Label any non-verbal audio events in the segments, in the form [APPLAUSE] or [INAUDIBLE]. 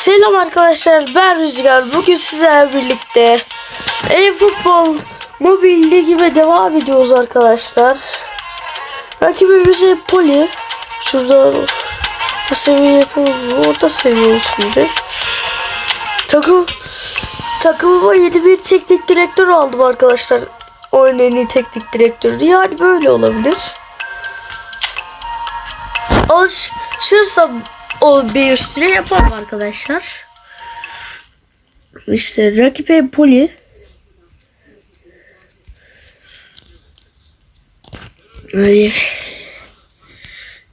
Selam arkadaşlar ben Rüzgar. Bugün sizlerle birlikte e-futbol mobil ligime devam ediyoruz arkadaşlar. Rakibimiz Poli. Şurada bu seviye yapalım. Orta seviyoruz şimdi. Takım takımıma yeni bir teknik direktör aldım arkadaşlar. Oyunun en teknik direktörü. Yani böyle olabilir. Alışırsam o bir üstüne yaparım arkadaşlar. İşte rakip Empoli. Hadi.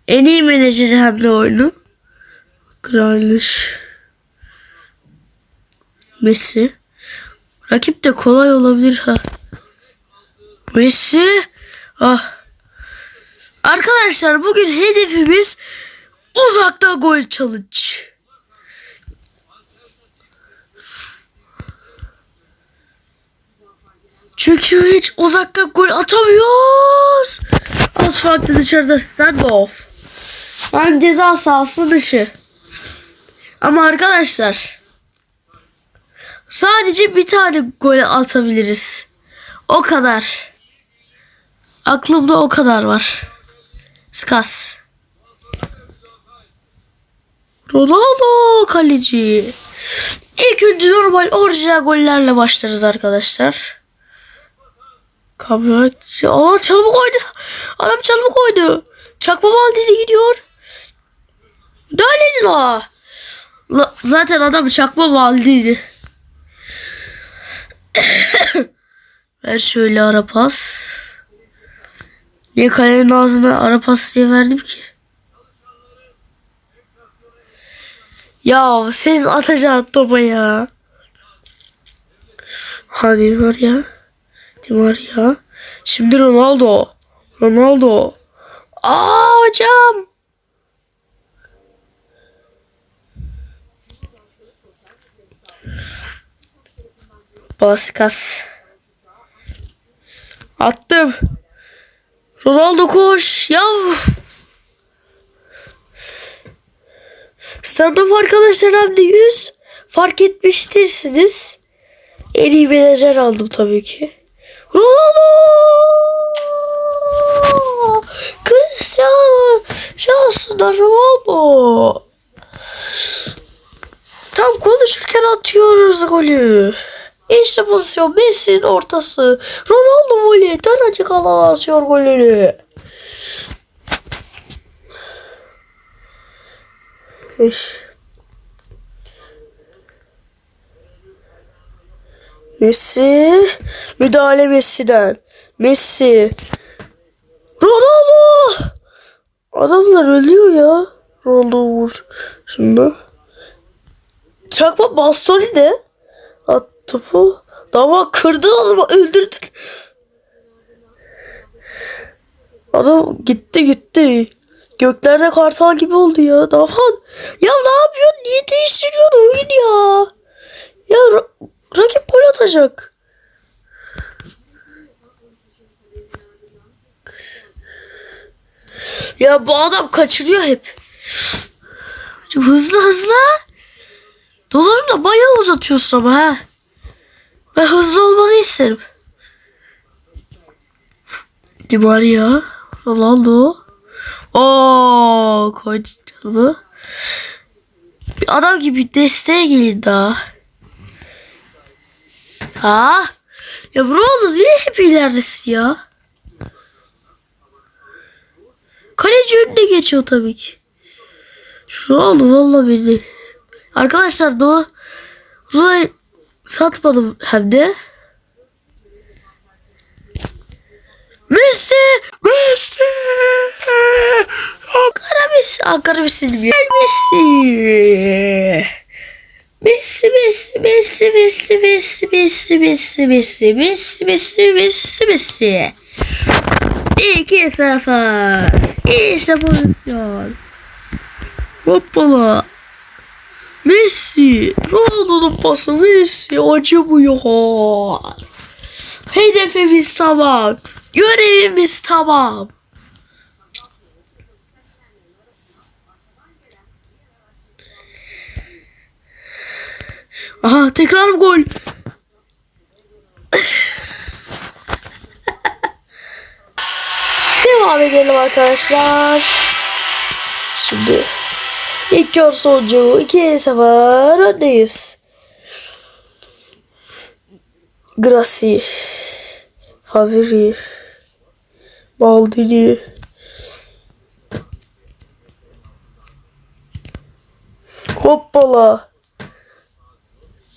En iyi menajeri hem de oyunu. Grealish. Messi. Rakip de kolay olabilir ha. Messi. Ah. Arkadaşlar bugün hedefimiz uzakta gol challenge. Çünkü hiç uzakta gol atamıyoruz. Az farklı dışarıda standoff. Ben ceza sahası dışı. Ama arkadaşlar sadece bir tane gol atabiliriz. O kadar. Aklımda o kadar var. Skas. Ronaldo kaleci. İlk önce normal orijinal gollerle başlarız arkadaşlar. Kamyon. Aa çalımı koydu. Adam çalımı koydu. Çakma Maldini gidiyor. Dönelim o. La- Zaten adam çakma Maldini. [COUGHS] Ver şöyle ara pas. Niye kalenin ağzına ara pas diye verdim ki? Ya senin atacağın topa ya. Hani var ya. Kim var ya? Şimdi Ronaldo. Ronaldo. Aa hocam. Baskas. Attım. Ronaldo koş. Ya. Standoff arkadaşlar hem de 100 fark etmiştirsiniz. En iyi menajer aldım tabii ki. Ronaldo! Cristiano şansında Ronaldo. Tam konuşurken atıyoruz golü. İşte pozisyon Messi'nin ortası. Ronaldo voley daracık alana atıyor golünü. Eş. Messi. Müdahale Messi'den. Messi. Ronaldo. Adamlar ölüyor ya. Ronaldo vur. Şunu. Çakma Bastoni de. At topu. Dava kırdın adamı öldürdün. Adam gitti gitti. Göklerde kartal gibi oldu ya. Davan. Ya ne yapıyorsun? Niye değiştiriyorsun oyun ya? Ya ra- rakip gol atacak. Ya bu adam kaçırıyor hep. Hızlı hızlı. Dolarını bayağı uzatıyorsun ama ha. Ben hızlı olmanı isterim. Di Maria. Ronaldo. Oo, koç canımı. Bir adam gibi desteğe gelin daha. Ha? Ya Ronaldo niye hep ileridesin ya? Kaleci önüne geçiyor tabii ki. Ronaldo valla beni. Arkadaşlar Doğa Ronaldo satmadım hem de. Messi! Messi! Ankara Messi! Bilmiyor. Messi! Messi, Messi, Messi, Messi, Messi, Messi, Messi, Messi, Messi, Messi, Messi, Messi. İki sefer. İşte pozisyon. Hoppala. Messi. Ronaldo'nun pası Messi acımıyor. Hedefimiz tamam. Görevimiz tamam. Aha tekrar gol. Devam edelim arkadaşlar. Şimdi ilk yarı sonucu 2-0 öndeyiz. Grassi. Faziri. Baldini. Hoppala.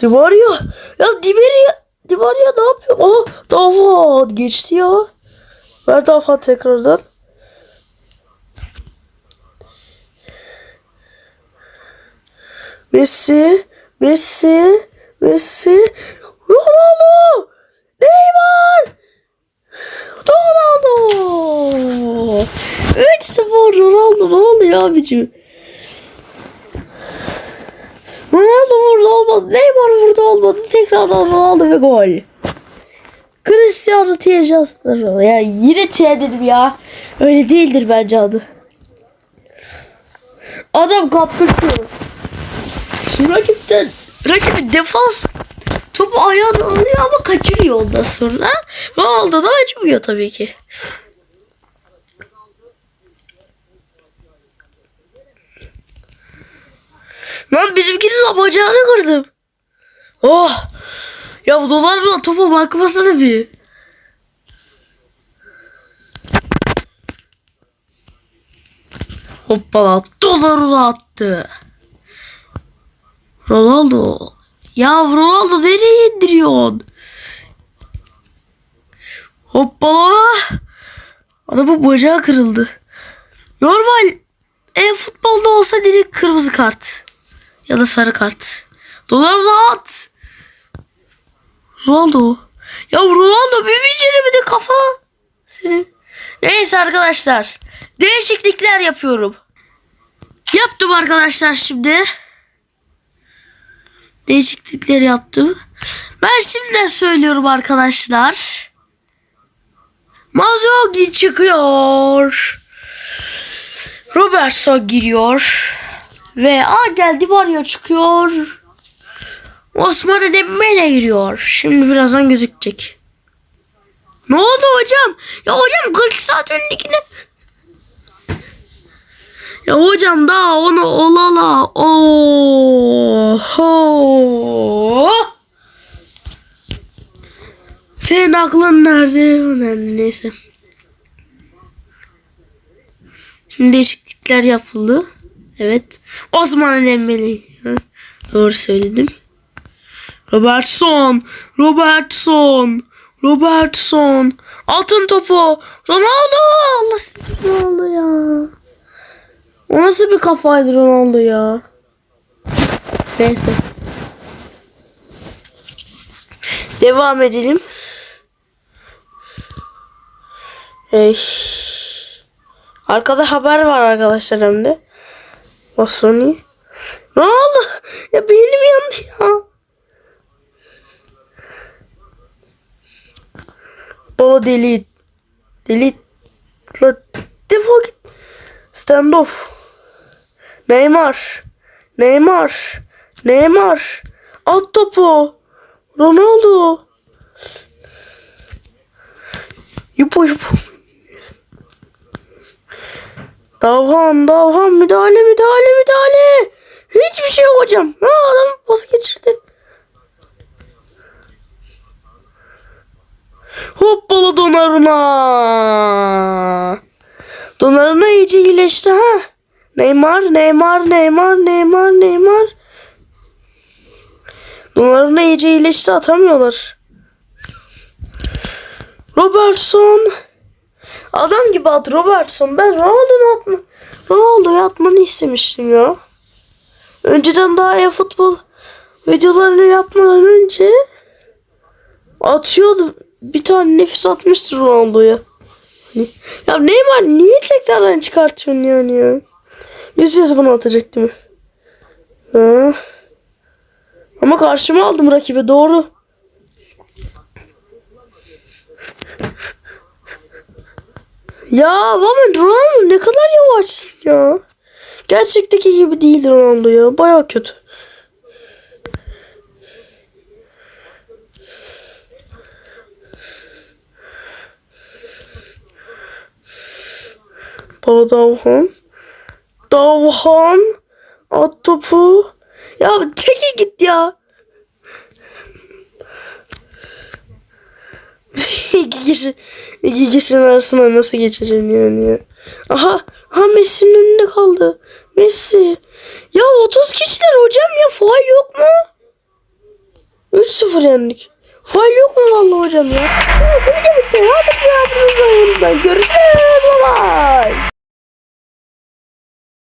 Di Maria. Ya Di Maria. Di Maria ne yapıyor? Aa Dafat geçti ya. Ver Dafat tekrardan. Messi. Messi. Messi. Ronaldo. Neymar. Ronaldo. 3-0 Ronaldo. Ne oluyor abicim? Ronaldo olmadı. Neymar vurdu olmadı. Tekrardan Ronaldo ve gol. Cristiano Tiago Ya yine Tia dedim ya. Öyle değildir bence adı. Adam. Şimdi rakipten rakibi defans topu ayağına alıyor ama kaçırıyor ondan sonra. Ronaldo da açmıyor tabii ki. Lan bizimkinin bacağını kırdım. Oh. Ya bu dolarla topa bakmasana bir. Hoppala doları attı. Ronaldo. Ya Ronaldo nereye indiriyorsun? Hoppala. Adamın bacağı kırıldı. Normal e, futbolda olsa direkt kırmızı kart. Ya da sarı kart. Dolar rahat. Ronaldo. Ya Ronaldo bir beceri de kafa. Senin. Neyse arkadaşlar. Değişiklikler yapıyorum. Yaptım arkadaşlar şimdi. Değişiklikler yaptım. Ben şimdiden söylüyorum arkadaşlar. Mazogi çıkıyor. Robertson giriyor. Ve a geldi Mario çıkıyor. Osman Dembele giriyor. Şimdi birazdan gözükecek. Ne oldu hocam? Ya hocam 40 saat öndekine. Ya hocam daha onu olala. Oho. Senin aklın nerede? Önemli neyse. Şimdi değişiklikler yapıldı. Evet. Osman Dembele. Doğru söyledim. Robertson. Robertson. Robertson. Altın topu. Ronaldo. Allah Ronaldo ya. O nasıl bir kafaydı Ronaldo ya. Neyse. Devam edelim. Ey. Arkada haber var arkadaşlar hem. Masoni. Ne oldu? Ya benim yandı ya. Baba delete. Delete. La defol git. Standoff. Neymar. Neymar. Neymar. At topu. Ronaldo. Yupo yupo. Davhan, Davhan müdahale, müdahale, müdahale. Hiçbir şey yok hocam. Ha, adam pas geçirdi. Hoppala Donnarumma. Donnarumma iyice iyileşti ha. Neymar, Neymar, Neymar, Neymar, Neymar. Donnarumma iyice iyileşti atamıyorlar. Robertson. Adam gibi at Robertson. Ben Ronaldo'yu atma. Ronaldo'yu atmanı istemiştim ya. Önceden daha iyi futbol videolarını yapmadan önce atıyordu. Bir tane nefis atmıştır Ronaldo'ya. Hani, ya Neymar niye tekrardan çıkartıyorsun yani ya? Yüz yüz bunu atacak değil mi? Ha. Ama karşıma aldım rakibi doğru. Ya Vaman Ronaldo ne kadar yavaşsın ya. Gerçekteki gibi değil Ronaldo ya. Baya kötü. Baba Davhan. Davhan. At topu. Ya çekil git ya. İki kişi iki kişinin arasına nasıl geçeceksin yani ya? Aha, aha Messi'nin önünde kaldı. Messi. Ya 30 kişiler hocam ya faal yok mu? 3-0 yendik. Faal yok mu vallahi hocam ya? Hadi ya. Ya. Görüşürüz. Bye bye.